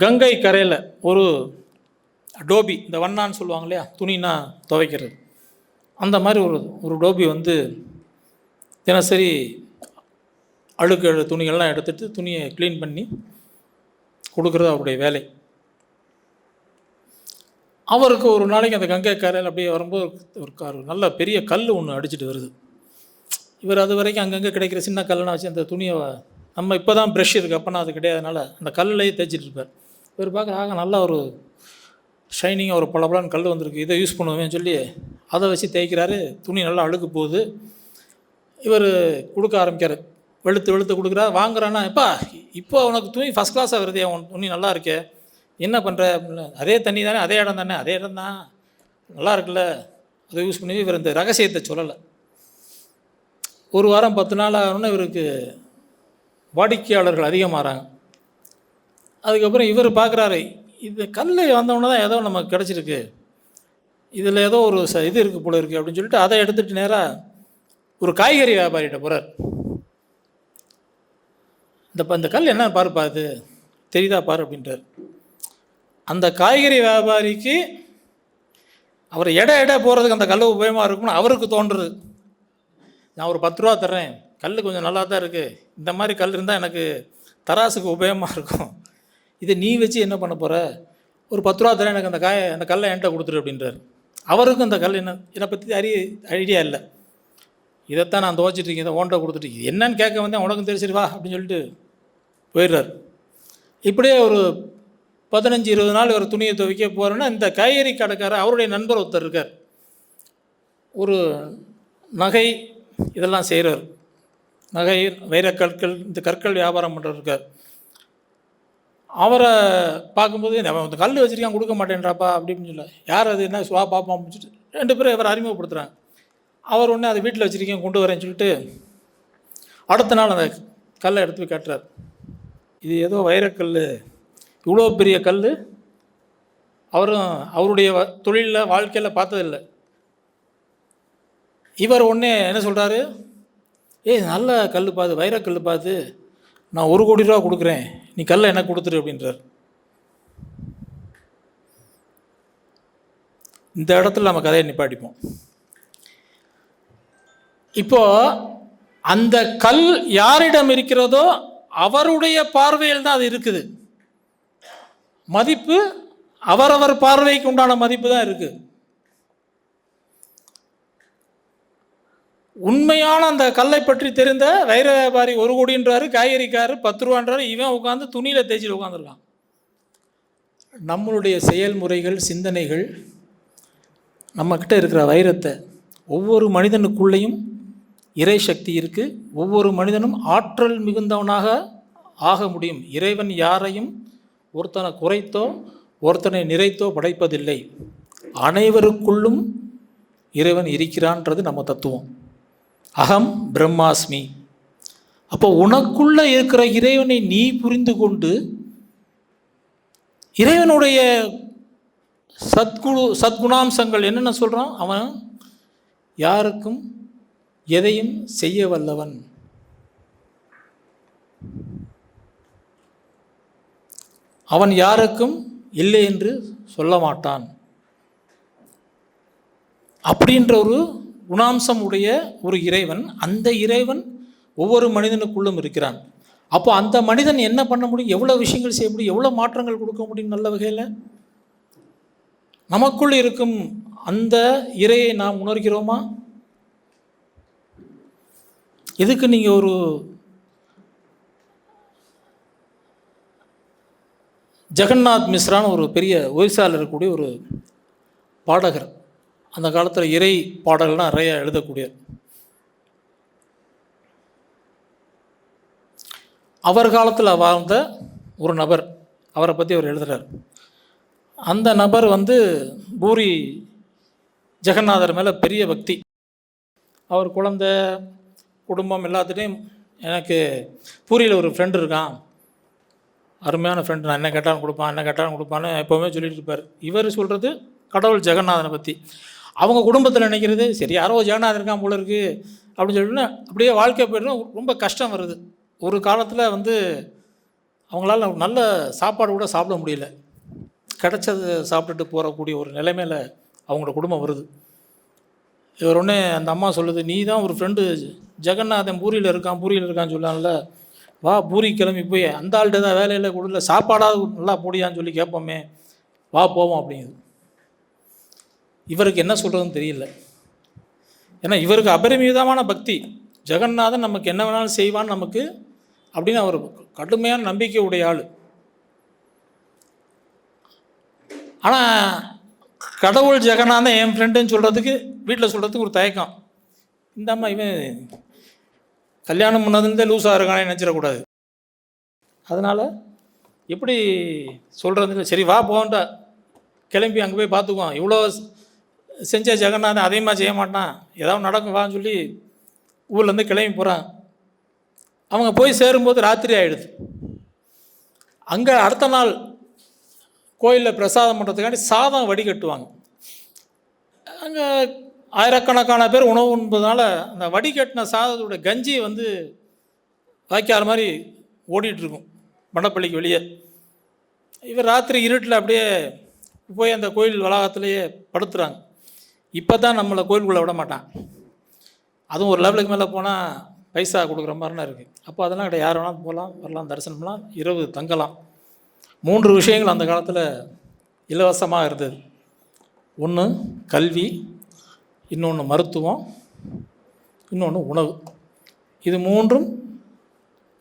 கங்கை கரையில் ஒரு டோபி இந்த வண்ணான்னு சொல்லுவாங்க இல்லையா துணினா துவைக்கிறது. அந்த மாதிரி ஒரு ஒரு டோபி வந்து தினசரி அழுக்கு அழு துணிகள்லாம் எடுத்துகிட்டு துணியை க்ளீன் பண்ணி கொடுக்குறது அவருடைய வேலை. அவருக்கு ஒரு நாளைக்கு அந்த கங்கை கரையில் அப்படியே வரும்போது ஒரு கார் நல்ல பெரிய கல் ஒன்று அடிச்சிட்டு வருது. இவர் அது வரைக்கும் அங்கங்கே கிடைக்கிற சின்ன கல்லெல்லாம் வச்சு அந்த துணியை நம்ம இப்போ தான் ப்ரஷ் இருக்குது அப்போனா அது கிடையாதுனால அந்த கல்லையே தேய்ச்சிட்டு இருப்பார். இவர் பார்க்க ஆக நல்லா ஒரு ஷைனிங்காக ஒரு பளபளன்னு கல் வந்திருக்கு. இதை யூஸ் பண்ணுவேன்னு சொல்லி அதை வச்சு தேய்க்கிறாரு. துணி நல்லா அழுக்கு போகுது. இவர் கொடுக்க ஆரம்பிக்கார் வெளுத்து வெளுத்து கொடுக்குறா. வாங்குறான்னா எப்பா இப்போ உனக்கு துணி ஃபஸ்ட் கிளாஸாக வருதே உன் துணி நல்லா இருக்கே. என்ன பண்ணுற அப்படின்னு. அதே தண்ணி தானே அதே இடம் தானே அதே இடம் தான். நல்லா இருக்குல்ல? அதை யூஸ் பண்ணி இவர் இந்த ரகசியத்தை சொல்லலை. ஒரு வாரம் பத்து நாள் ஆகணும்னா இவருக்கு வாடிக்கையாளர்கள் அதிகமாகறாங்க அதுக்கப்புறம் இவர் பார்க்குறாரு இது கல் வந்தவொடனே தான் ஏதோ நமக்கு கிடச்சிருக்கு. இதில் ஏதோ ஒரு ச இது இருக்குது போல இருக்குது அப்படின்னு சொல்லிட்டு அதை எடுத்துகிட்டு நேராக ஒரு காய்கறி வியாபாரிகிட்ட போகிறார் இந்த இந்த கல் என்ன பாருப்பா இது தெரியுதா பாரு அப்படின்றார். அந்த காய்கறி வியாபாரிக்கு அவர் எடை எடை போகிறதுக்கு அந்த கல் உபயோகமாக இருக்கும்னு அவருக்கு தோன்றுறது நான் ஒரு பத்து ரூபா தர்றேன். கல் கொஞ்சம் நல்லா தான் இருக்குது இந்த மாதிரி கல் இருந்தால் எனக்கு தராசுக்கு உபயோகமாக இருக்கும். இதை நீ வச்சு என்ன பண்ண போகிற ஒரு பத்து ரூபா தர எனக்கு அந்த காய அந்த கல்லை என்கிட்ட கொடுத்துரு அப்படின்றார். அவருக்கும் அந்த கல் என்ன என்னை பற்றி அறிய ஐடியா இல்லை. இதைத்தான் நான் துவைச்சிட்டு இருக்கேன் இதை ஓன்ட்ட கொடுத்துட்டு இது என்னன்னு கேட்க வந்தேன் உனக்கும் தெரிஞ்சிரு வா அப்படின்னு சொல்லிட்டு போயிடுறார். இப்படியே ஒரு பதினஞ்சு இருபது நாள் ஒரு துணியை துவைக்க போகிறேன்னா இந்த காய்கறி கடைக்காரர் அவருடைய நண்பர் ஒருத்தர் இருக்கார். ஒரு நகை இதெல்லாம் செய்கிறார் நகை வைரக்கற்கள் இந்த கற்கள் வியாபாரம் பண்ணுறவர் இருக்கார். அவரை பார்க்கும்போது அவன் இந்த கல் வச்சிருக்கான் கொடுக்க மாட்டேன்றாப்பா அப்படின்னு சொல்ல யார் அது? என்ன? சுவா பார்ப்போம் அப்படின்னு சொல்லிட்டு ரெண்டு பேரும் இவரை அறிமுகப்படுத்துகிறாங்க அவர் ஒன்று அதை வீட்டில் வச்சுருக்கேன் கொண்டு வரேன்னு சொல்லிட்டு அடுத்த நாள் அந்த கல்லை எடுத்து போய் காட்டுறார். இது ஏதோ வைரக்கல் இவ்வளோ பெரிய கல் அவரும் அவருடைய தொழிலில் வாழ்க்கையில் பார்த்ததில்லை. இவர் ஒன்றே என்ன சொல்கிறாரு ஏய் நல்ல கல் பார்த்து வைரக்கல் பார்த்து நான் ஒரு கோடி ரூபா கொடுக்குறேன். நீ கல்லை எனக்கு கொடுத்துரு அப்படின்றார். இந்த இடத்துல நம்ம கதையை நிப்பாட்டிப்போம். இப்போ அந்த கல் யாரிடம் இருக்கிறதோ அவருடைய பார்வையில் தான் அது இருக்குது. மதிப்பு அவரவர் பார்வைக்கு உண்டான மதிப்பு தான் இருக்குது. உண்மையான அந்த கல்லை பற்றி தெரிந்த வைர வியாபாரி ஒரு கோடின்றாரு காய்கறிக்காரு பத்து ரூபான்றாரு இவன் உட்காந்து துணியில் தேய்ச்சிட்டு உட்காந்துருக்கான் நம்மளுடைய செயல்முறைகள் சிந்தனைகள் நம்மக்கிட்ட இருக்கிற வைரத்தை ஒவ்வொரு மனிதனுக்குள்ளேயும் இறை சக்தி இருக்குது ஒவ்வொரு மனிதனும் ஆற்றல் மிகுந்தவனாக ஆக முடியும். இறைவன் யாரையும் ஒருத்தனை குறைத்தோ ஒருத்தனை நிறைத்தோ படைப்பதில்லை. அனைவருக்குள்ளும் இறைவன் இருக்கிறான்றது நம்ம தத்துவம். அகம் பிரம்மாஸ்மி. அப்போ உனக்குள்ள இருக்கிற இறைவனை நீ புரிந்து கொண்டு இறைவனுடைய சத்குணு சத்குணாம்சங்கள் என்னென்ன சொல்கிறான் அவன் யாருக்கும் எதையும் செய்ய வல்லவன். அவன் யாருக்கும் இல்லை என்று சொல்ல மாட்டான். அப்படின்ற ஒரு குணாம்சம் உடைய ஒரு இறைவன் அந்த இறைவன் ஒவ்வொரு மனிதனுக்குள்ளும் இருக்கிறான். அப்போ அந்த மனிதன் என்ன பண்ண முடியும்? எவ்வளோ விஷயங்கள் செய்ய முடியும்? எவ்வளோ மாற்றங்கள் கொடுக்க முடியும் நல்ல வகையில்? நமக்குள் இருக்கும் அந்த இறையை நாம் உணர்கிறோமா? இதுக்கு நீங்கள் ஒரு ஜெகநாத் மிஸ்ரான்னு ஒரு பெரிய ஒரிசாவில் இருக்கக்கூடிய ஒரு பாடகர். அந்த காலத்தில் இறை பாடல்கள்லாம் நிறைய எழுதக்கூடிய அவர் காலத்தில் வாழ்ந்த ஒரு நபர் அவரை பற்றி அவர் எழுதுகிறார் அந்த நபர் வந்து பூரி ஜெகநாதர் மேலே பெரிய பக்தி. அவர் குழந்தை குடும்பம் எல்லாத்துலேயும் எனக்கு பூரியில் ஒரு ஃப்ரெண்டு இருக்கான். அருமையான ஃப்ரெண்டு நான் என்ன கேட்டாலும் கொடுப்பான் என்ன கேட்டாலும் கொடுப்பான்னு எப்போவுமே சொல்லிட்டு இருப்பார். இவர் சொல்கிறது கடவுள் ஜெகநாதனை பற்றி அவங்க குடும்பத்தில் நினைக்கிறது சரி யாரோ ஜெகநாதன் இருக்கான் போல இருக்குது அப்படின்னு சொல்லிட்டு அப்படியே வாழ்க்கை போயிடும். ரொம்ப கஷ்டம் வருது. ஒரு காலத்தில் வந்து அவங்களால நல்ல சாப்பாடு கூட சாப்பிட முடியல. கிடைச்சது சாப்பிட்டுட்டு போகக்கூடிய ஒரு நிலைமையில் அவங்களோட குடும்பம் வருது. இவர் உடனே அந்த அம்மா சொல்லுது நீ தான் ஒரு ஃப்ரெண்டு ஜெகநாதன் பூரியில் இருக்கான் பூரியில் இருக்கான்னு சொல்லான்ல. வா பூரி கிளம்பி போய் அந்த ஆள்கிட்ட தான் வேலையில் கொடுல சாப்பாடாக நல்லா போடியான்னு சொல்லி கேட்போமே. வா போவோம் அப்படிங்குது. இவருக்கு என்ன சொல்கிறதுன்னு தெரியல. ஏன்னா இவருக்கு அபரிமிதமான பக்தி. ஜெகநாதன் நமக்கு என்ன வேணாலும் செய்வான் நமக்கு அப்படின்னு அவர் கடுமையான நம்பிக்கை உடைய ஆள். ஆனால் கடவுள் ஜெகநாதன் என் ஃப்ரெண்டுன்னு சொல்கிறதுக்கு வீட்டில் சொல்கிறதுக்கு ஒரு தயக்கம். இந்த அம்மா இவன் கல்யாணம் பண்ணதுலேருந்தே லூஸாக இருக்கானே நினச்சிடக்கூடாது. அதனால் எப்படி சொல்கிறது சரி வா போகண்டா கிளம்பி அங்கே போய் பார்த்துக்குவோம். இவ்வளோ செஞ்ச ஜெகநாதன் அதிகமாக செய்ய மாட்டான். ஏதாவது நடக்கும் வான்னு சொல்லி ஊர்லேருந்து கிளம்பி போகிறான் அவங்க போய் சேரும்போது ராத்திரி ஆகிடுது அங்கே அடுத்த நாள் கோயிலில் பிரசாதம் பண்ணுறதுக்காண்டி சாதம் வடிகட்டுவாங்க. அங்கே ஆயிரக்கணக்கான பேர் உணவு உண்பதனால அந்த வடிகட்டின சாதத்தோட கஞ்சி வந்து வாய்க்கால் மாதிரி ஓடிட்டுருக்கும் மண்டப்பள்ளிக்கு வெளியே. இவர் ராத்திரி இருட்டில் அப்படியே போய் அந்த கோயில் வளாகத்திலேயே படுத்துறாங்க. இப்போ தான் நம்மளை கோயிலுக்குள்ளே விட மாட்டான். அதுவும் ஒரு லெவலுக்கு மேலே போனால் பைசா கொடுக்குற மாதிரிலாம் இருக்குது அப்போ அதெல்லாம் கிடையாது. யார் வேணாலும் போகலாம் வரலாம் தரிசனம் பண்ணலாம். இரவு தங்கலாம். மூன்று விஷயங்கள் அந்த காலத்தில் இலவசமாக இருந்தது. ஒன்று கல்வி இன்னொன்று மருத்துவம் இன்னொன்று உணவு. இது மூன்றும்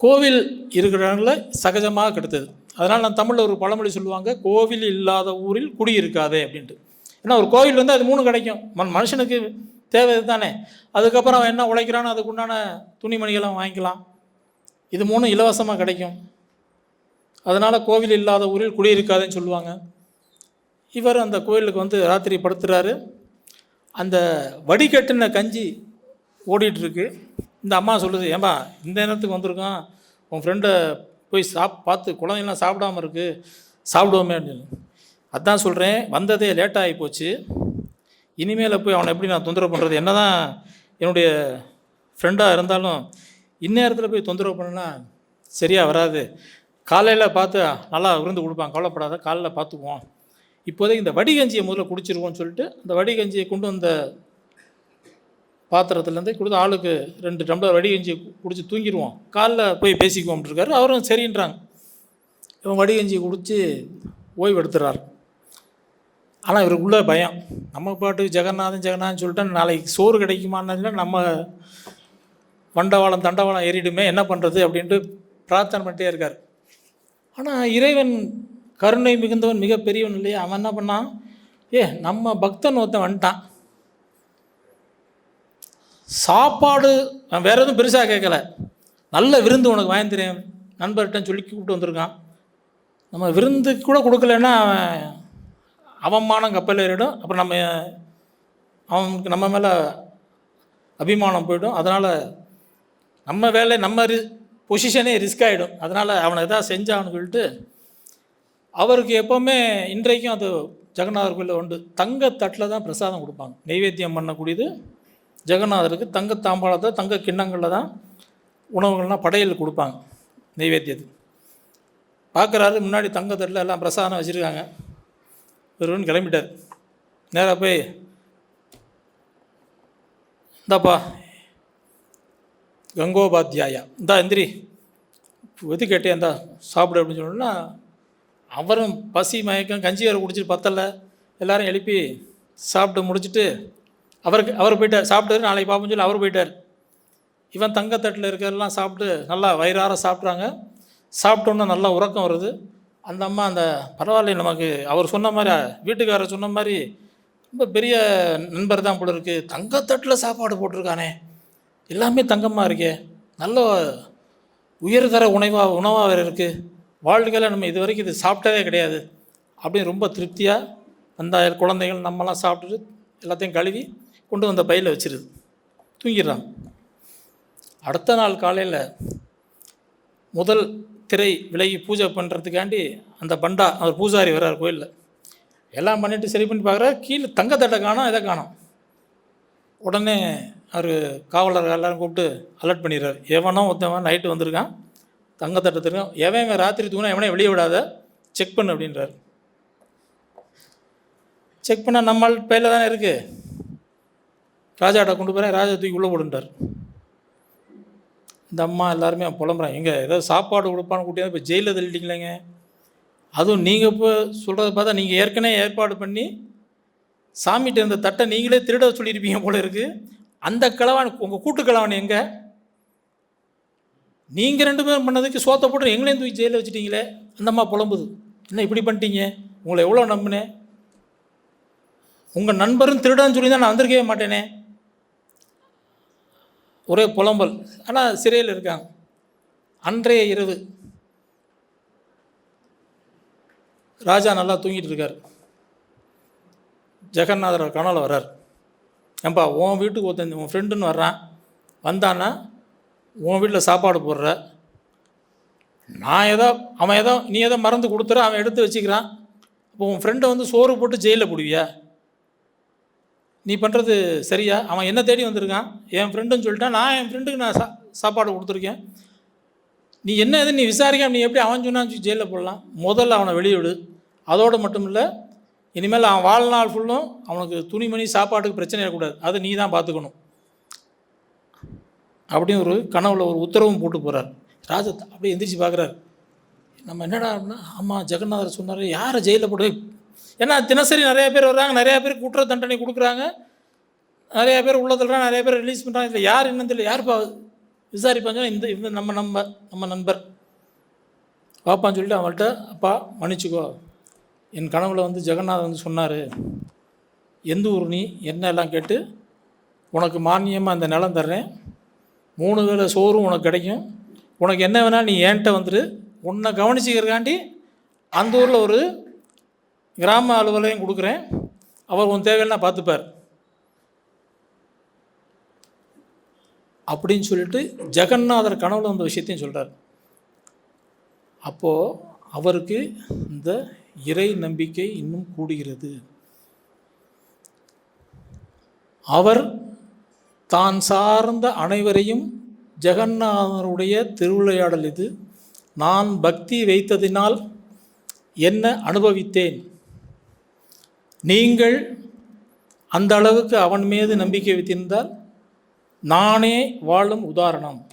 கோவில் இருக்கிற இடங்களில் சகஜமாக கிடைத்தது. அதனால் நான் தமிழில் ஒரு பழமொழி சொல்லுவாங்க கோவில் இல்லாத ஊரில் குடி இருக்காதே அப்படின்ட்டு. ஏன்னா ஒரு கோவில் வந்து அது மூணு கிடைக்கும். மன் மனுஷனுக்கு தேவை தானே அதுக்கப்புறம் அவன் என்ன உழைக்கிறானோ அதுக்குண்டான துணிமணிகளும் வாங்கிக்கலாம். இது மூணும் இலவசமாக கிடைக்கும். அதனால் கோவில் இல்லாத ஊரில் குடியிருக்காதுன்னு சொல்லுவாங்க. இவர் அந்த கோயிலுக்கு வந்து ராத்திரி படுத்துறாரு. அந்த வடிகட்டின கஞ்சி ஓடிட்டுருக்கு. இந்த அம்மா சொல்லுது ஏம்பா இந்த நேரத்துக்கு வந்திருக்கான். உன் ஃப்ரெண்டை போய் சாப் பார்த்து குழந்தைங்களாம் சாப்பிடாம இருக்குது சாப்பிடுவோமே அப்படின்னு. அதான் சொல்கிறேன் வந்ததே லேட்டாகி போச்சு. இனிமேல் போய் அவனை எப்படி நான் தொந்தரவு பண்ணுறது என்ன தான் என்னுடைய ஃப்ரெண்டாக இருந்தாலும் இந்நேரத்தில் போய் தொந்தரவு பண்ணுனா சரியாக வராது. காலையில் பார்த்து நல்லா விருந்து கொடுப்பாங்க கவலைப்படாத காலையில் பார்த்துக்குவோம். இப்போதைக்கு இந்த வடிகஞ்சியை முதல்ல குடிச்சிருவோம்னு சொல்லிட்டு அந்த வடிகஞ்சியை கொண்டு வந்த பாத்திரத்துலேருந்து கொடுத்து ஆளுக்கு ரெண்டு டம்ளர் வடிகஞ்சி குடிச்சு தூங்கிடுவோம். காலைல போய் பேசிக்குவோம்னு இருக்காரு. அவரும் சரின்றாங்க. இவன் வடிகஞ்சி குடித்து ஓய்வு எடுத்துறாரு ஆனால் இவருக்குள்ளே பயம். நம்ம பாட்டுக்கு ஜெகநாதன் ஜெகநாதன் சொல்லிட்டு நாளைக்கு சோறு கிடைக்குமான்னு நம்ம வண்டவாளம் தண்டவாளம் ஏறிடுமே என்ன பண்ணுறது அப்படின்ட்டு பிரார்த்தனை பண்ணிட்டே இருக்கார். ஆனால் இறைவன் கருணை மிகுந்தவன் மிகப்பெரியவன் இல்லையா? அவன் என்ன பண்ணான்? ஏ நம்ம பக்தன் ஒருத்தன் வந்துட்டான். சாப்பாடு வேற எதுவும் பெருசாக கேட்கல. நல்ல விருந்து உனக்கு வாங்கி தரேன் நண்பர்கிட்ட சொல்லி கூப்பிட்டு வந்திருக்கான். நம்ம விருந்துக்கு கூட கொடுக்கலன்னா அவன் அவமானம் கப்பல் ஏறிடும். அப்புறம் நம்ம அவனுக்கு நம்ம மேலே அபிமானம் போயிடும். அதனால் நம்ம வேலை நம்ம ரி பொசிஷனே ரிஸ்க் ஆகிடும் அதனால் அவனை எதாவது செஞ்சான்னு சொல்லிட்டு அவருக்கு எப்போவுமே இன்றைக்கும் அது ஜெகநாதர் கோயிலில் உண்டு. தங்க தட்டில் தான் பிரசாதம் கொடுப்பாங்க. நைவேத்தியம் பண்ணக்கூடியது ஜெகநாதருக்கு. தங்க தாம்பாளத்தை தங்க கிண்ணங்களில் தான் உணவுகள்லாம் படையல் கொடுப்பாங்க நைவேத்தியத்துக்கு. பார்க்குறாரு முன்னாடி தங்க தட்டில் எல்லாம் பிரசாதம் வச்சுருக்காங்க. ஒருவன் கிளம்பிட்டார். நேராக போய் இந்தாப்பா கங்கோபாத்தியாயா இந்தா எந்திரி. எது கேட்டே இந்தா சாப்பிடு அப்படின்னு சொன்னோன்னா அவரும் பசி மயக்கம் கஞ்சி வேறு குடிச்சிட்டு பத்தலை. எல்லாரும் எழுப்பி சாப்பிட்டு முடிச்சுட்டு அவருக்கு அவர் போயிட்டார். சாப்பிட்டது நாளைக்கு பார்ப்போம்னு சொல்லி அவர் போயிட்டார். இவன் தங்கத்தட்டில் இருக்கிறதெல்லாம் சாப்பிட்டு நல்லா வயிறார சாப்பிட்றாங்க. சாப்பிட்டோன்னே நல்லா உறக்கம் வருது. அந்த அம்மா அந்த பரவாயில்ல நமக்கு. அவர் சொன்ன மாதிரி வீட்டுக்காரர் சொன்ன மாதிரி ரொம்ப பெரிய நண்பர் தான் போல இருக்குது தங்கத்தட்டில் சாப்பாடு போட்டிருக்கானே. எல்லாமே தங்கமாக இருக்கே. நல்ல உயர்தர உணவாக உணவாக வேறு இருக்குது வாழ்க்கையில் நம்ம இது வரைக்கும் இது சாப்பிட்டதே கிடையாது. அப்படின்னு ரொம்ப திருப்தியாக அந்த குழந்தைகள் நம்மலாம் சாப்பிட்டுட்டு எல்லாத்தையும் கழுவி கொண்டு வந்த பையில் வச்சிருது. தூங்கிடுறான். அடுத்த நாள் காலையில் முதல் திரை விலகி பூஜை பண்ணுறதுக்காண்டி அந்த பண்டா அவர் பூஜாரி வர்றார் கோயிலில். எல்லாம் பண்ணிவிட்டு சரி பண்ணி பார்க்குறாரு கீழே தங்கத்தட்டை காணோம் இதை காணோம். உடனே அவர் காவலர் எல்லாரும் கூப்பிட்டு அலர்ட் பண்ணிடுறாரு. எவனோ ஒருத்தவன் நைட்டு வந்திருக்கான் தங்கத்தட்டை திருக்கான் எவன் இவன் ராத்திரி தூங்கினா எவனே வெளியே விடாத செக் பண்ணு அப்படின்றார். செக் பண்ணால் நம்மால் பேரில் தானே இருக்குது ராஜாட்ட கொண்டு போகிறேன் ராஜா தூக்கி உள்ளே போடுன்றார். இந்த அம்மா எல்லாருமே புலம்புறாங்க. எங்கே ஏதாவது சாப்பாடு கொடுப்பான்னு கூட்டியாந்து இப்போ ஜெயிலில் தள்ளிட்டீங்களேங்க? அதுவும் நீங்கள் இப்போ சொல்கிறத பார்த்தா நீங்கள் ஏற்கனவே ஏற்பாடு பண்ணி சாமிகிட்ட இருந்த தட்டை நீங்களே திருட சொல்லியிருப்பீங்க போல இருக்குது அந்த கிழவான் உங்கள் கூட்டு கிழவான் எங்கே? நீங்கள் ரெண்டு பேரும் பண்ணதுக்கு சோத்த போட்டு எங்களையும் தூக்கி ஜெயிலில் வச்சுட்டீங்களே? அந்த அம்மா புலம்புது. என்ன இப்படி பண்ணிட்டீங்க? உங்களை எவ்வளோ நம்பினேன்? உங்கள் நண்பரும் திருடன்னு சொல்லி தான் நான் வந்திருக்கவே மாட்டேனே. ஒரே புலம்பல். ஆனால் சிறையில் இருக்காங்க. அன்றைய இரவு ராஜா நல்லா தூங்கிட்டு இருக்கார். ஜெகநாதர் கனவில் வர்றார். ஏன்பா உன் வீட்டுக்கு ஒருத்தன் உன் ஃப்ரெண்டுன்னு வர்றான். வந்தான்னா உன் வீட்டில் சாப்பாடு போடுற. நான் ஏதோ அவன் ஏதோ நீ ஏதோ மறந்து கொடுத்துற அவன் எடுத்து வச்சுக்கிறான். இப்போ உன் ஃப்ரெண்டை வந்து சோறு போட்டு ஜெயிலில் போடுவியா? நீ பண்ணுறது சரியா? அவன் என்ன தேடி வந்திருக்கான். என் ஃப்ரெண்டுன்னு சொல்லிட்டான். நான் என் ஃப்ரெண்டுக்கு நான் சா சாப்பாடு கொடுத்துருக்கேன். நீ என்ன எது நீ விசாரிக்காம நீ எப்படி அவன் சொன்னான்னு ஜெயிலில் போடலாம். முதல்ல அவனை வெளியிடு அதோடு மட்டும் இல்லை இனிமேல் அவன் வாழ்நாள் ஃபுல்லும் அவனுக்கு துணிமணி சாப்பாட்டுக்கு பிரச்சனை இருக்கக்கூடாது அதை நீ தான் பார்த்துக்கணும். அப்படின்னு ஒரு கனவுல ஒரு உத்தரவும் போட்டு போகிறார் ராஜத் அப்படியே எந்திரிச்சு பார்க்குறாரு. நம்ம என்னடா அப்படின்னா ஆமாம் ஜெகநாதர் சொன்னார் யாரை ஜெயிலில் போட்டு ஏன்னா தினசரி நிறைய பேர் வர்றாங்க நிறைய பேர் குற்ற தண்டனை கொடுக்குறாங்க. நிறைய பேர் உள்ள தள்ளுறாங்க நிறைய பேர் ரிலீஸ் பண்ணுறாங்க இதில் யார் என்னன்னு தெரியல. யாருப்பா விசாரிப்பாங்க இந்த இந்த நம்ம நம்ம நம்ம நண்பர். பாப்பான்னு சொல்லிட்டு அவங்கள்ட்ட அப்பா மன்னிச்சுக்கோ. என் கனவுல வந்து ஜெகநாதன் வந்து சொன்னார். எந்த ஊர் நீ? என்ன? எல்லாம் கேட்டு உனக்கு மானியமாக அந்த நிலம் தர்றேன். மூணு வேலை சோறும் உனக்கு கிடைக்கும். உனக்கு என்ன வேணால் நீ என்கிட்ட வந்துட்டு உன்னை கவனிச்சிக்கிறக்காண்டி அந்த ஊரில் ஒரு கிராம அலுவலையும் கொடுக்குறேன். அவர் உன் தேவையெல்லாம் பார்த்துப்பார். அப்படின்னு சொல்லிட்டு ஜெகநாதர் கனவுல வந்த விஷயத்தையும் சொல்கிறார் அப்போது அவருக்கு இந்த இறை நம்பிக்கை இன்னும் கூடுகிறது. அவர் தான் சார்ந்த அனைவரையும் ஜெகநாதனுடைய திருவிளையாடல் இது. நான் பக்தி வைத்ததினால் என்ன அனுபவித்தேன்? நீங்கள் அந்த அளவுக்கு அவன் மீது நம்பிக்கை வைத்திருந்தால் நானே வாழும் உதாரணம்.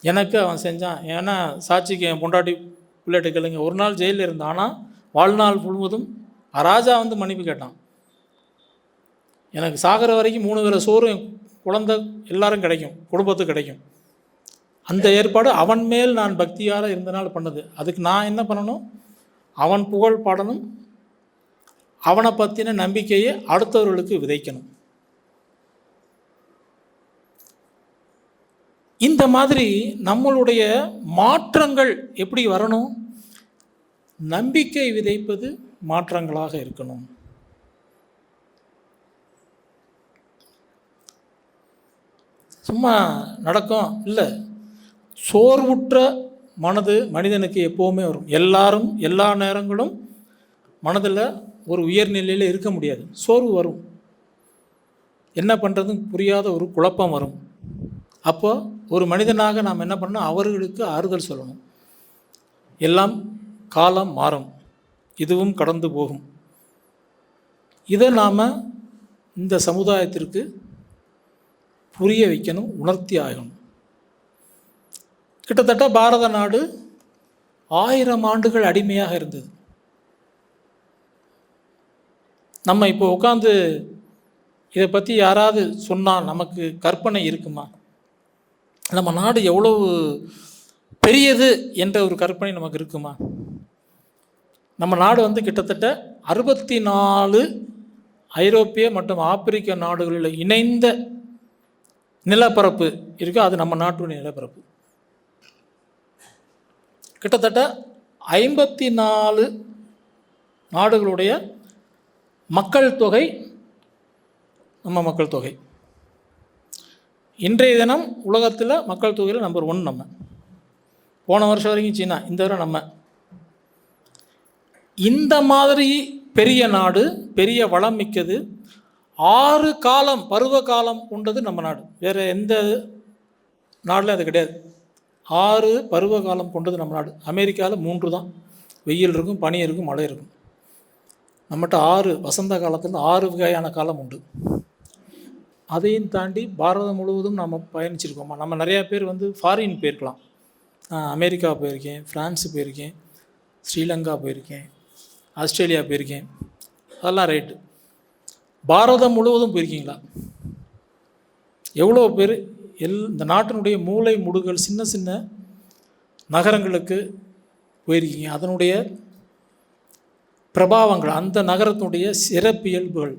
எனக்கு அவன் செஞ்சான். ஏன்னா சாட்சிக்கு என் பொண்டாட்டி பிள்ளைகிட்ட கேளுங்க. ஒரு நாள் ஜெயிலில் இருந்தான். ஆனால் வாழ்நாள் முழுவதும் ராஜா வந்து மன்னிப்பு கேட்டான். எனக்கு சாகிற வரைக்கும் மூணு வேலை சோறு என் குழந்தை எல்லாரும் கிடைக்கும். குடும்பத்துக்கு கிடைக்கும். அந்த ஏற்பாடு அவன் மேல் நான் பக்தியால் இருந்தனால் பண்ணது. அதுக்கு நான் என்ன பண்ணணும்? அவன் புகழ் பாடணும் அவனை பற்றின நம்பிக்கையை அடுத்தவர்களுக்கு விதைக்கணும். இந்த மாதிரி நம்மளுடைய மாற்றங்கள் எப்படி வரணும்? நம்பிக்கை விதைப்பது மாற்றங்களாக இருக்கணும். சும்மா நடக்கும் இல்லை. சோர்வுற்ற மனது மனிதனுக்கு எப்போவுமே வரும். எல்லாரும் எல்லா நேரங்களும் மனதில் ஒரு உயர்நிலையில் இருக்க முடியாது. சோர்வு வரும். என்ன பண்ணுறதுன்னு புரியாத ஒரு குழப்பம் வரும். அப்போ ஒரு மனிதனாக நாம் என்ன பண்ணணும்? அவர்களுக்கு ஆறுதல் சொல்லணும். எல்லாம் காலம் மாறும். இதுவும் கடந்து போகும். இதை நாம் இந்த சமுதாயத்திற்கு புரிய வைக்கணும் உணர்த்தி ஆகணும். கிட்டத்தட்ட பாரத நாடு ஆயிரம் ஆண்டுகள் அடிமையாக இருந்தது. நம்ம இப்போ உட்காந்து இதை பற்றி யாராவது சொன்னால் நமக்கு கற்பனை இருக்குமா? நம்ம நாடு எவ்வளவு பெரியது என்ற ஒரு கற்பனை நமக்கு இருக்குமா? நம்ம நாடு வந்து கிட்டத்தட்ட அறுபத்தி நாலு ஐரோப்பிய மற்றும் ஆப்பிரிக்க நாடுகளில் இணைந்த நிலப்பரப்பு இருக்குது அது நம்ம நாட்டுடைய நிலப்பரப்பு. கிட்டத்தட்ட ஐம்பத்தி நாலு நாடுகளுடைய மக்கள் தொகை நம்ம மக்கள் தொகை. இன்றைய தினம் உலகத்தில் மக்கள் தொகையில் நம்பர் ஒன் நம்ம. போன வருஷம் வரைக்கும் சீனா இந்த வரை நம்ம. இந்த மாதிரி பெரிய நாடு பெரிய வளம் மிக்கது ஆறு காலம் பருவ காலம் கொண்டது நம்ம நாடு. வேறு எந்த நாட்டிலும் அது கிடையாது. ஆறு பருவ காலம் கொண்டது நம்ம நாடு. அமெரிக்காவில் மூன்று தான். வெயில் இருக்கும் பனி இருக்கும் மழை இருக்கும். நம்மகிட்ட ஆறு வசந்த காலத்தில் ஆறு வகையான காலம் உண்டு. அதையும் தாண்டி பாரதம் முழுவதும் நம்ம பயணிச்சிருக்கோமா. நம்ம நிறையா பேர் வந்து ஃபாரின் போயிருக்கலாம். நான் அமெரிக்கா போயிருக்கேன் ஃப்ரான்ஸு போயிருக்கேன் ஸ்ரீலங்கா போயிருக்கேன் ஆஸ்திரேலியா போயிருக்கேன். அதெல்லாம் ரைட்டு பாரதம் முழுவதும் போயிருக்கீங்களா? எவ்வளோ பேர்? எல் இந்த நாட்டினுடைய மூளை முடுகள் சின்ன சின்ன நகரங்களுக்கு போயிருக்கீங்க. அதனுடைய பிரபாவங்கள் அந்த நகரத்தினுடைய சிறப்பியல்புகள்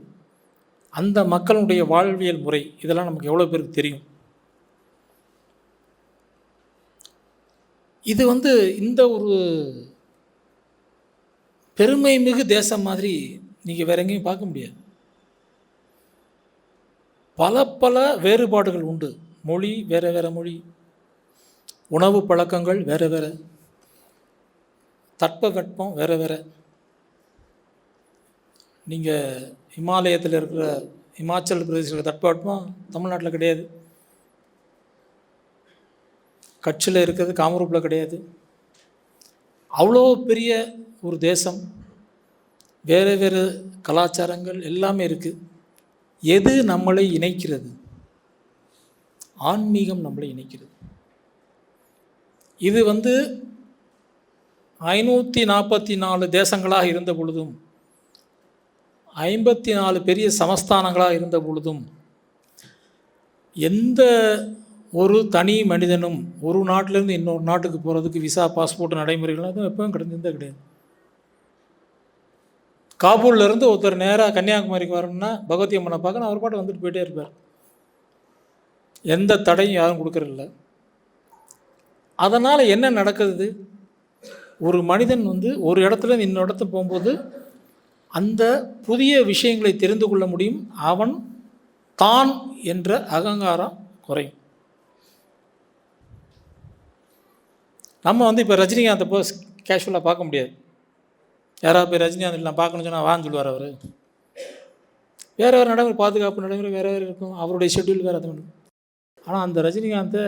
அந்த மக்களுடைய வாழ்வியல் முறை இதெல்லாம் நமக்கு எவ்வளோ பேருக்கு தெரியும்? இது வந்து இந்த ஒரு பெருமை மிகு தேசம் மாதிரி நீங்கள் வேற எங்கேயும் பார்க்க முடியாது. பல பல வேறுபாடுகள் உண்டு. மொழி வேற வேற மொழி உணவு பழக்கங்கள் வேற வேற தட்பவெட்பம் வேற வேற. நீங்கள் இமாலயத்தில் இருக்கிற இமாச்சல் பிரதேசத்தில் தட்பவெட்பம் தமிழ்நாட்டில் கிடையாது. கட்சியில் இருக்கிறது காமரூப்பில் கிடையாது. அவ்வளோ பெரிய ஒரு தேசம் வேறு வேறு கலாச்சாரங்கள் எல்லாமே இருக்குது எது நம்மளை இணைக்கிறது? ஆன்மீகம் நம்மளை இணைக்கிறது. இது வந்து ஐநூற்றி நாற்பத்தி நாலு தேசங்களாக இருந்த பொழுதும் ஐம்பத்தி நாலு பெரிய சமஸ்தானங்களாக இருந்த பொழுதும் எந்த ஒரு தனி மனிதனும் ஒரு நாட்டிலேருந்து இன்னொரு நாட்டுக்கு போகிறதுக்கு விசா பாஸ்போர்ட் நடைமுறைகள் அதுவும் எப்பவும் கிடைந்ததே கிடையாது. காபூல்லேருந்து ஒருத்தர் நேராக கன்னியாகுமரிக்கு வரணும்னா பகவதி அம்மனை பார்க்க அவர் பாட்டு வந்துட்டு போயிட்டே இருப்பார். எந்த தடையும் யாரும் கொடுக்கறதில்ல. அதனால் என்ன நடக்குது? ஒரு மனிதன் வந்து ஒரு இடத்துல இன்னொரு இடத்துக்கு போகும்போது அந்த புதிய விஷயங்களை தெரிந்து கொள்ள முடியும். அவன் தான் என்ற அகங்காரம் குறையும். நம்ம வந்து இப்போ ரஜினிகாந்தை போ கேஷுவலாக பார்க்க முடியாது. யாராவது போய் ரஜினிகாந்த் நான் பார்க்கணும்னு சொன்னால் வான்னு சொல்லுவார் அவர். வேறு வேறு நடைமுறை பாதுகாப்பு நடைமுறை வேறு வேறு இருக்கும். அவருடைய ஷெட்யூல் வேறு அது ஆனால் அந்த ரஜினிகாந்தை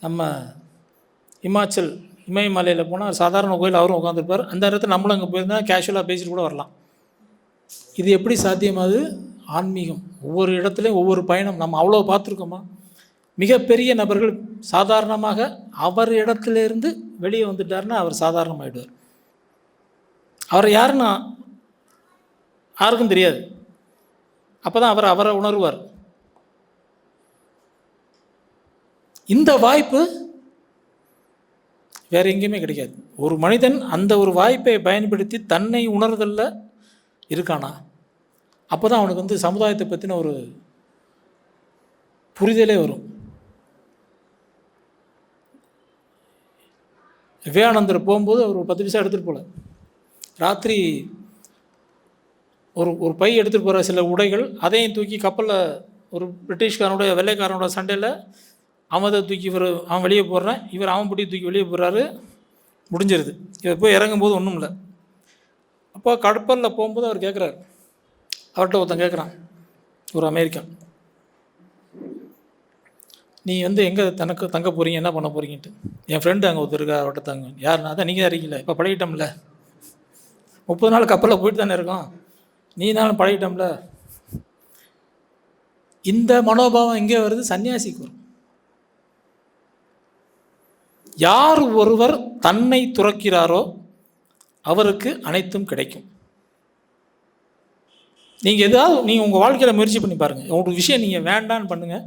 நம்ம இமாச்சல் இமயமலையில் போனால் சாதாரண கோயில் அவரும் உட்காந்துருப்பார் அந்த இடத்துல நம்மளும் அங்கே போயிருந்தால் கேஷுவலாக பேசிட்டு கூட வரலாம். இது எப்படி சாத்தியமாகுது ஆன்மீகம். ஒவ்வொரு இடத்துலையும் ஒவ்வொரு பயணம். நம்ம அவ்வளோ பார்த்துருக்கோமா? மிகப்பெரிய நபர்கள் சாதாரணமாக அவர் இடத்துலேருந்து வெளியே வந்துட்டாருன்னா அவர் சாதாரணமாகிடுவார் அவர் யாருன்னா? யாருக்கும் தெரியாது. அப்போ தான் அவர் அவரை உணர்வார். இந்த வாய்ப்பு வேற எங்கேயுமே கிடைக்காது. ஒரு மனிதன் அந்த ஒரு வாய்ப்பை பயன்படுத்தி தன்னை உணர்தலில் இருக்கானா? அப்போ தான் அவனுக்கு வந்து சமுதாயத்தை பற்றின ஒரு புரிதலே வரும். விவேகானந்தர் போகும்போது அவர் ஒரு பத்து பைசா எடுத்துகிட்டு போகல ராத்திரி ஒரு ஒரு பை எடுத்துகிட்டு போகிற சில உடைகள் அதையும் தூக்கி கப்பலில் ஒரு பிரிட்டிஷ்காரனுடைய வெள்ளைக்காரனோட சண்டையில் அவன் அதை தூக்கி இவர் அவன் வெளியே போடுறான் இவர் அவன் பிடி தூக்கி வெளியே போடுறாரு முடிஞ்சிருது. இவர் போய் இறங்கும்போது ஒன்றும் இல்லை. அப்போ கப்பலில் போகும்போது அவர் கேட்குறாரு அவர்கிட்ட ஒருத்தன் கேட்குறான் ஒரு அமெரிக்கன். நீ வந்து எங்கே தனக்கு தங்க போகிறீங்க என்ன பண்ண போகிறீங்கன்ட்டு என் ஃப்ரெண்டு அங்கே ஒருத்தர் இருக்கா அவர்கிட்ட தங்க. யாருன்னா அதான் நீங்கள் தான் இப்போ பழகிட்டோம்ல. முப்பது நாள் கப்பலில் போயிட்டு தானே இருக்கோம். நீ நாளும் பழகிட்டோம்ல. இந்த மனோபாவம் எங்கே வருது சன்னியாசிக்கு வரும். யார் ஒருவர் தன்னை துறக்கிறாரோ அவருக்கு அனைத்தும் கிடைக்கும். நீங்கள் எதாவது நீங்கள் உங்கள் வாழ்க்கையில் முயற்சி பண்ணி பாருங்கள் உங்களுக்கு விஷயம் நீங்கள் வேண்டான்னு பண்ணுங்கள்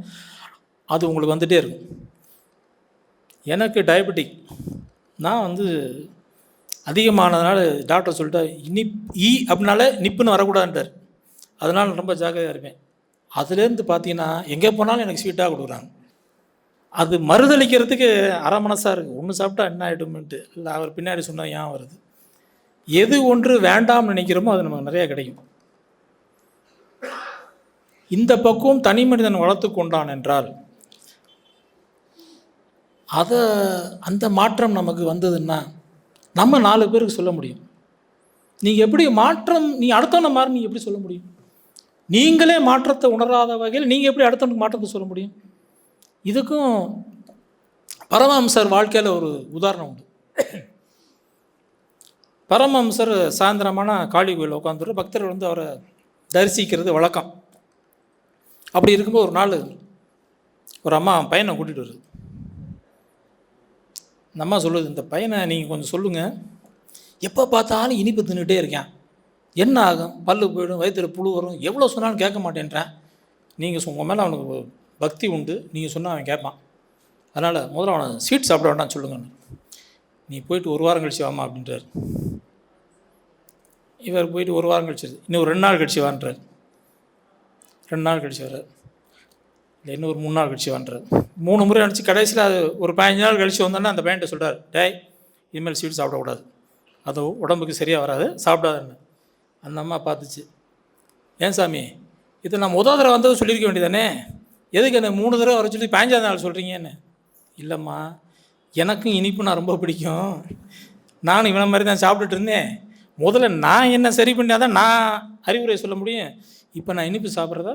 அது உங்களுக்கு வந்துகிட்டே இருக்கும். எனக்கு டயபெட்டிக் நான் வந்து அதிகமானதுனால டாக்டர் சொல்லிட்டா நிப் ஈ அப்படின்னால நிப்புன்னு வரக்கூடாதுன்ட்டார் அதனால் ரொம்ப ஜாக்கிரதையாக இருப்பேன். அதுலேருந்து பார்த்தீங்கன்னா எங்கே போனாலும் எனக்கு ஸ்வீட்டாக கொடுக்குறாங்க. அது மறுதளிக்கிறதுக்கு அரை மனசாக இருக்குது ஒன்று சாப்பிட்டா என்ன ஆகிடும்ன்ட்டு இல்லை அவர் பின்னாடி சொன்னால் ஏன் வருது? எது ஒன்று வேண்டாம்னு நினைக்கிறோமோ அது நமக்கு நிறையா கிடைக்கும். இந்த பக்குவம் தனி மனிதன் வளர்த்து கொண்டான் என்றால் அதை அந்த மாற்றம் நமக்கு வந்ததுன்னா நம்ம நாலு பேருக்கு சொல்ல முடியும். நீங்கள் எப்படி மாற்றம் நீ அடுத்தவனை மாறி நீங்கள் எப்படி சொல்ல முடியும்? நீங்களே மாற்றத்தை உணராத வகையில் நீங்கள் எப்படி அடுத்தவனுக்கு மாற்றத்தை சொல்ல முடியும்? இதுக்கும் பரமஹம்சர் வாழ்க்கையில் ஒரு உதாரணம் உண்டு. பரமஹம்சர் சாயந்தரமான காளி கோயில் உட்காந்துட்டு பக்தர்கள் வந்து அவரை தரிசிக்கிறது வழக்கம். அப்படி இருக்கும்போது ஒரு நாள் ஒரு அம்மா பையனை கூட்டிகிட்டு வருது. இந்த அம்மா சொல்லுது இந்த பையனை நீங்கள் கொஞ்சம் சொல்லுங்கள் எப்போ பார்த்தாலும் இனிப்பு தின்னுகிட்டே இருக்கேன். என்ன ஆகும்? பல்லு போயிடும் வயிற்றுல புழு வரும். எவ்வளோ சொன்னாலும் கேட்க மாட்டேன்றேன். நீங்கள் உங்கள் மேலே அவனுக்கு பக்தி உண்டு. நீங்கள் சொன்னால் அவன் கேட்பான். அதனால் முதல்ல அவனை ஸ்வீட் சாப்பிட வேண்டாம் சொல்லுங்கன்னு நீ போயிட்டு ஒரு வாரம் கழிச்சு வாமா அப்படின்றார். இவர் போயிட்டு ஒரு வாரம் கழிச்சு இன்னும் ஒரு ரெண்டு நாள் கழிச்சு வான்றார். ரெண்டு நாள் கழிச்சு வர்றார். இல்லை இன்னும் ஒரு மூணு நாள் கழிச்சு வான்றார். மூணு முறை நினச்சி கடைசியில் அது ஒரு பதினஞ்சு நாள் கழிச்சு வந்தோன்னே அந்த பையன்ட்ட சொல்கிறார் டேய் இனிமேல் ஸ்வீட் சாப்பிடக்கூடாது. அது உடம்புக்கு சரியாக வராது சாப்பிடாதுன்னு. அந்த அம்மா பார்த்துச்சு. ஏன் சாமி? இது நான் முதல் தடவை வந்தது சொல்லியிருக்க வேண்டியதானே? எதுக்கு என்ன மூணு தடவை வர சொல்லி பதினஞ்சாவது நாள் சொல்கிறீங்கன்னு இல்லைம்மா எனக்கும் இனிப்பு நான் ரொம்ப பிடிக்கும். நானும் இவனை மாதிரி தான் சாப்பிட்டுட்டு இருந்தேன். முதல்ல நான் என்ன சரி பண்ணால் தான் நான் அறிவுரை சொல்ல முடியும். இப்போ நான் இனிப்பு சாப்பிட்றத?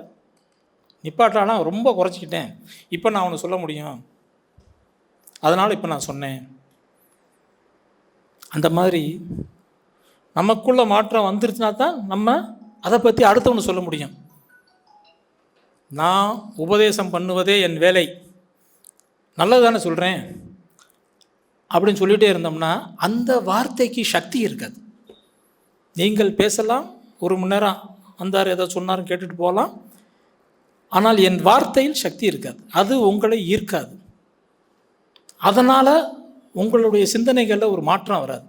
நிப்பாட்டாலாம் ரொம்ப குறைச்சிக்கிட்டேன். இப்போ நான் அவனை சொல்ல முடியும். அதனால் இப்போ நான் சொன்னேன். அந்த மாதிரி நமக்குள்ள மாற்றம் வந்துருச்சுனா தான் நம்ம அதை பற்றி அடுத்தவனு சொல்ல முடியும். நான் உபதேசம் பண்ணுவதே என் வேலை. நல்லது தானே சொல்கிறேன் அப்படின்னு சொல்லிகிட்டே இருந்தோம்னா அந்த வார்த்தைக்கு சக்தி இருக்காது. நீங்கள் பேசலாம் ஒரு மணி நேரம் வந்தார் ஏதோ சொன்னாரும் கேட்டுட்டு போகலாம். ஆனால் என் வார்த்தையில் சக்தி இருக்காது. அது உங்களை ஈர்க்காது. அதனால் உங்களுடைய சிந்தனைகளில் ஒரு மாற்றம் வராது.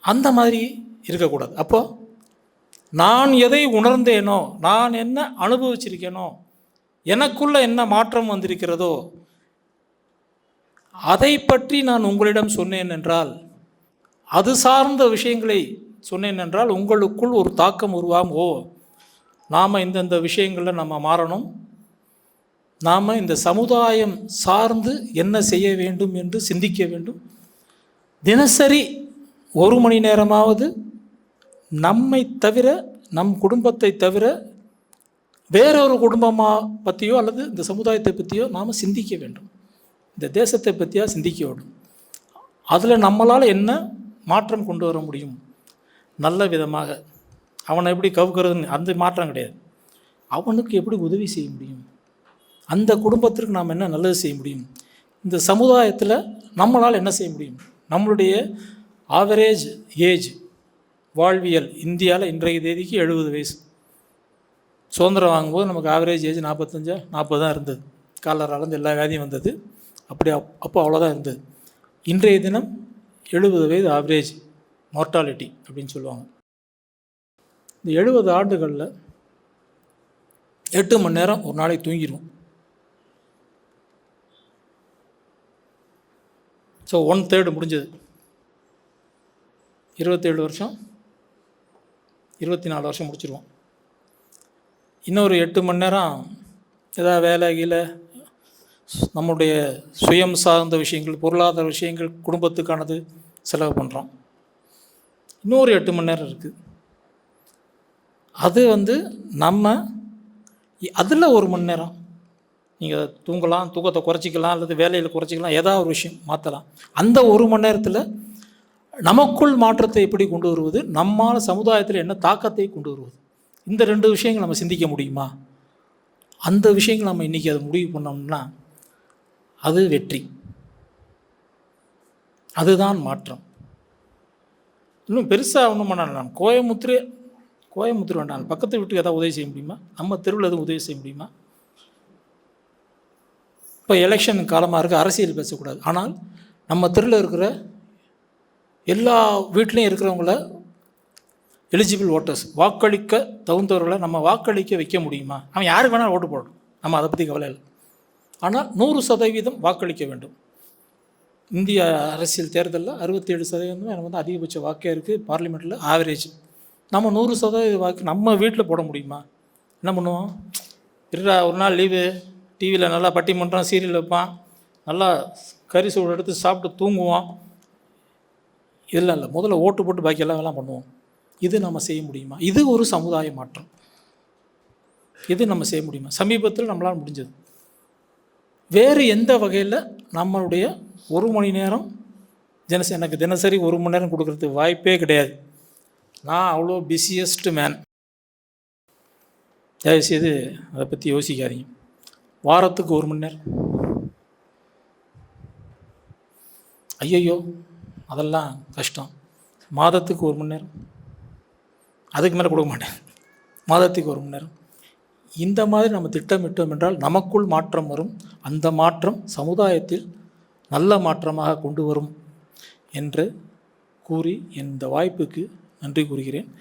அந்த மாதிரி இருக்கக்கூடாது. அப்போது நான் எதை உணர்ந்தேனோ நான் என்ன அனுபவிச்சிருக்கேனோ எனக்குள்ள என்ன மாற்றம் வந்திருக்கிறதோ அதை பற்றி நான் உங்களிடம் சொன்னேன் என்றால் அது சார்ந்த விஷயங்களை சொன்னேன் என்றால் உங்களுக்குள் ஒரு தாக்கம் உருவாகும். ஓ நாம் இந்தந்த விஷயங்களில் நம்ம மாறணும். நாம் இந்த சமுதாயம் சார்ந்து என்ன செய்ய வேண்டும் என்று சிந்திக்க வேண்டும். தினசரி ஒரு மணி நேரமாவது நம்மை தவிர நம் குடும்பத்தை தவிர வேறொரு குடும்பமாக பற்றியோ அல்லது இந்த சமுதாயத்தை பற்றியோ நாம் சிந்திக்க வேண்டும். இந்த தேசத்தை பற்றியாக சிந்திக்க வேண்டும். அதில் நம்மளால் என்ன மாற்றம் கொண்டு வர முடியும்? நல்ல விதமாக. அவனை எப்படி கவுக்கிறதுன்னு அந்த மாற்றம் கிடையாது. அவனுக்கு எப்படி உதவி செய்ய முடியும்? அந்த குடும்பத்திற்கு நாம் என்ன நல்லது செய்ய முடியும்? இந்த சமுதாயத்தில் நம்மளால் என்ன செய்ய முடியும்? நம்மளுடைய ஆவரேஜ் ஏஜ் வாழ்வியல் இந்தியாவில் இன்றைய தேதிக்கு எழுபது வயசு. சுதந்திரம் வாங்கும்போது நமக்கு ஆவரேஜ் ஏஜ் நாற்பத்தஞ்சா நாற்பது தான் இருந்தது. காலர் அளந்து எல்லா வியாதியும் வந்தது. அப்படி அப் அப்போ அவ்வளோதான் இருந்தது. இன்றைய தினம் எழுபது வயது ஆவரேஜ் மார்ட்டாலிட்டி அப்படின்னு சொல்லுவாங்க. இந்த எழுபது ஆண்டுகளில் எட்டு மணி நேரம் ஒரு நாளைக்கு தூங்கிடுவோம் ஸோ ஒன் தேர்டு முடிஞ்சது. இருபத்தேழு வருஷம் இருபத்தி நாலு வருஷம் முடிச்சிருவோம். இன்னொரு எட்டு மணி நேரம் ஏதாவது வேலை கீழே நம்முடைய சுயம் சார்ந்த விஷயங்கள் பொருளாதார விஷயங்கள் குடும்பத்துக்கானது செலவு பண்ணுறோம் இன்னொரு எட்டு மணி நேரம் இருக்குது அது வந்து நம்ம அதில் ஒரு மணி நேரம் நீங்கள் தூங்கலாம் தூக்கத்தை குறைச்சிக்கலாம் அல்லது வேலையில் குறைச்சிக்கலாம் ஏதாவது ஒரு விஷயம் மாற்றலாம் அந்த ஒரு மணி நேரத்தில் நமக்குள் மாற்றத்தை எப்படி கொண்டு வருவது? நம்மால் சமுதாயத்தில் என்ன தாக்கத்தை கொண்டு வருவது? இந்த ரெண்டு விஷயங்கள் நம்ம சிந்திக்க முடியுமா? அந்த விஷயங்கள் நம்ம இன்றைக்கி அதை முடிவு பண்ணோம்னா அது வெற்றி. அதுதான் மாற்றம். இன்னும் பெருசாக ஒன்றும் பண்ணலாம் நான் கோயமுத்தூர் கோயமுத்தூர் வேண்டாம். பக்கத்து வீட்டுக்கு எதாவது உதவி செய்ய முடியுமா? நம்ம தெருவில் எதுவும் உதவி செய்ய முடியுமா? இப்போ எலெக்ஷன் காலமாக இருக்க அரசியல் பேசக்கூடாது. ஆனால் நம்ம தெருவில் இருக்கிற எல்லா வீட்லேயும் இருக்கிறவங்கள எலிஜிபிள் ஓட்டர்ஸ் வாக்களிக்க தகுந்தவர்களை நம்ம வாக்களிக்க வைக்க முடியுமா? அவன் யாருக்கு வேணாலும் ஓட்டு போடணும். நம்ம அதை பற்றி கவலை இல்லை. ஆனால் நூறு சதவீதம் வாக்களிக்க வேண்டும். இந்திய அரசியல் தேர்தலில் அறுபத்தேழு சதவீதம் எனக்கு வந்து அதிகபட்ச வாக்கே இருக்குது பார்லிமெண்ட்டில் ஆவரேஜ் நம்ம நூறு சதவீத வாக்கு நம்ம வீட்டில் போட முடியுமா? என்ன பண்ணுவோம்? இருடா ஒரு நாள் லீவு டிவியில் நல்லா பட்டிமன்றம் சீரியல் வைப்பான். நல்லா கறி சூடு எடுத்து சாப்பிட்டு தூங்குவோம். இதெல்லாம் இல்லை. முதல்ல ஓட்டு போட்டு பாக்கி எல்லாம் வேலாம் பண்ணுவோம். இது நம்ம செய்ய முடியுமா? இது ஒரு சமுதாய மாற்றம். இது நம்ம செய்ய முடியுமா? சமீபத்தில் நம்மளால் முடிஞ்சது. வேறு எந்த வகையில் நம்மளுடைய ஒரு மணி நேரம் தினசரி எனக்கு தினசரி ஒரு மணி நேரம் கொடுக்கறதுக்கு வாய்ப்பே கிடையாது. நான் அவ்வளோ பிஸியஸ்ட் மேன் தயவுசெய்து அதை பற்றி யோசிக்காதீங்க. வாரத்துக்கு ஒரு மணி நேரம். ஐயையோ. அதெல்லாம் கஷ்டம். மாதத்துக்கு ஒரு மணி நேரம். அதுக்கு மேலே கொடுக்க மாட்டேன். மாதத்துக்கு ஒரு மணி நேரம். இந்த மாதிரி நம்ம திட்டமிட்டோம் என்றால் நமக்குள் மாற்றம் வரும். அந்த மாற்றம் சமுதாயத்தில் நல்ல மாற்றமாக கொண்டு வரும் என்று கூறி இந்த வாய்ப்புக்கு நன்றி கூறுகிறேன்.